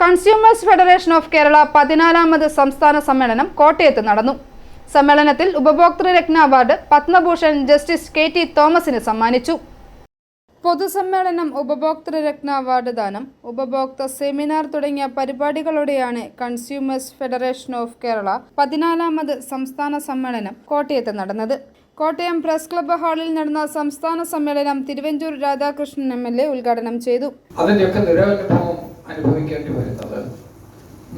Consumers federation of Kerala പതിനാലാമത് സംസ്ഥാന സമ്മേളനം കോട്ടയത്ത് നടന്നു. സമ്മേളനത്തിൽ ഉപഭോക്തൃ രത്ന award Padma Bhushan justice K T തോമസിന് സമ്മാനിച്ചു. പൊതുസമ്മേളനം ഉപഭോക്തൃ രത്ന അവാർഡ് ദാനം ഉപഭോക്തൃ സെമിനാർ തുടങ്ങിയ പരിപാടികളോടെയാണ് കൺസ്യൂമേഴ്സ് ഫെഡറേഷൻ ഓഫ് കേരള പതിനാലാമത് സംസ്ഥാന സമ്മേളനം കോട്ടയത്ത് നടന്നത്. കോട്ടയം പ്രസ് ക്ലബ്ബ് ഹാളിൽ നടന്ന സംസ്ഥാന സമ്മേളനം Thiruvanchoor Radhakrishnan M L A ഉദ്ഘാടനം ചെയ്തു. അതിന്റെയൊക്കെ ദുരനുഭവം അനുഭവിക്കേണ്ടി വരുന്നത്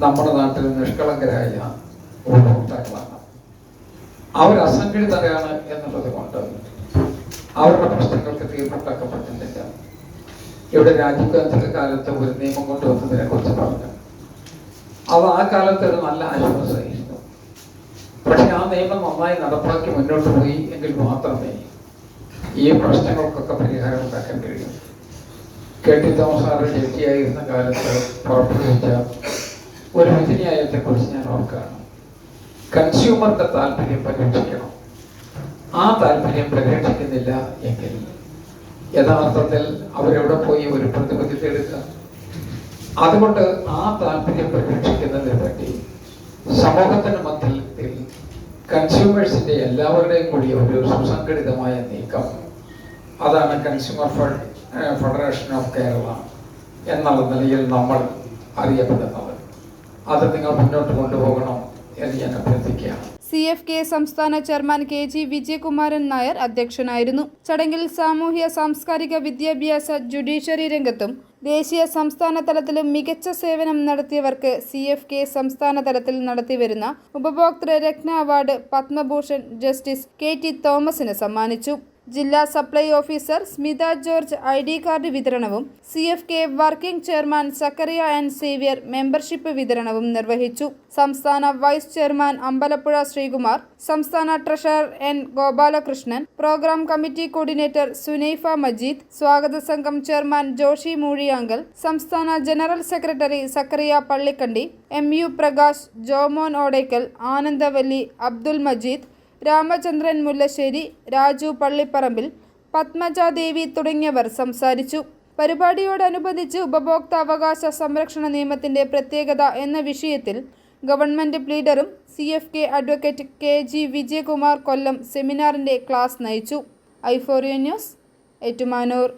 നമ്മുടെ നാട്ടിൽ നിഷ്കളങ്കരായ ഉപഭോക്താക്കളാണ് അവർ അസംഘടിതരാണ് എന്നുള്ളത് കൊണ്ട് അവരുടെ പ്രശ്നങ്ങൾക്ക് തീർപ്പുണ്ടാക്കാൻ പറ്റുന്നില്ല ഇവിടെ രാജീവ് ഗാന്ധിയുടെ കാലത്ത് ഒരു നിയമം കൊണ്ടുവന്നതിനെ കുറിച്ച് പറഞ്ഞു. അത് ആ കാലത്ത് ഒരു നല്ല ആശ്വാസമായിരുന്നു. പക്ഷെ ആ നിയമം നന്നായി നടപ്പാക്കി മുന്നോട്ട് പോയി എങ്കിൽ മാത്രമേ ഈ പ്രശ്നങ്ങൾക്കൊക്കെ പരിഹാരം ഉണ്ടാക്കാൻ കഴിയൂ. കെ ടി തോമസ് സാറ് ജഡ്ജിയായിരുന്ന കാലത്ത് പുറപ്പെടുവിച്ച ഒരു വിധിന്യായത്തെ കുറിച്ച് ഞാൻ ഓർക്കുകയാണ് കൺസ്യൂമറിന്റെ താല്പര്യം പരിരക്ഷിക്കണം ആ താല്പര്യം പരിരക്ഷിക്കുന്നില്ല എങ്കിൽ യഥാർത്ഥത്തിൽ അവരെവിടെ പോയി ഒരു പ്രതിബദ്ധത തേടുക? അതുകൊണ്ട് ആ താല്പര്യം പരിരക്ഷിക്കുന്നതിനെ പറ്റി സമൂഹത്തിന് മധ്യത്തിൽ കൺസ്യൂമേഴ്സിന്റെ എല്ലാവരുടെയും കൂടി ഒരു സുസംഘടിതമായ നീക്കം അതാണ് consumer fed federation of Kerala എന്നുള്ള നിലയിൽ നമ്മൾ അറിയപ്പെടുന്നത്. അത് നിങ്ങൾ മുന്നോട്ട് കൊണ്ടുപോകണം എന്ന് ഞാൻ അഭ്യർത്ഥിക്കുകയാണ്. സി എഫ് കെ സംസ്ഥാന chairman K G Vijayakumaran Nair അധ്യക്ഷനായിരുന്നു. ചടങ്ങിൽ സാമൂഹ്യ സാംസ്കാരിക വിദ്യാഭ്യാസ ജുഡീഷ്യറി രംഗത്തും ദേശീയ സംസ്ഥാന തലത്തിലും മികച്ച സേവനം നടത്തിയവർക്ക് സി എഫ് കെ സംസ്ഥാന തലത്തിൽ നടത്തിവരുന്ന ഉപഭോക്തൃ രത്ന award Padma Bhushan justice K T തോമസിന് സമ്മാനിച്ചു. ജില്ലാ supply officer Smitha George I D card വിതരണവും C F K working chairman Zakaria and Xavier membership വിതരണവും നിർവഹിച്ചു. സംസ്ഥാന വൈസ് ചെയർമാൻ അമ്പലപ്പുഴ ശ്രീകുമാർ സംസ്ഥാന treasurer N Gopalakrishnan programme committee coordinator Sunaifa Majeed സ്വാഗത സംഘം ചെയർമാൻ ജോഷി മൂഴിയാങ്കൽ സംസ്ഥാന general secretary Zakaria Pallikkandi M U Prakash Jomon Odakkal Anandavalli Abdul Majeed Ramachandran Mullassery Raju Pallipparambil Padmajadevi തുടങ്ങിയവർ സംസാരിച്ചു. പരിപാടിയോടനുബന്ധിച്ച് ഉപഭോക്താവകാശ സംരക്ഷണ നിയമത്തിന്റെ പ്രത്യേകത എന്ന വിഷയത്തിൽ government പ്ലീഡറും C F K advocate K G Vijayakumar Kollam സെമിനാറിന്റെ class നയിച്ചു. ഐഫോറിയ ന്യൂസ് ഏറ്റുമാനൂർ.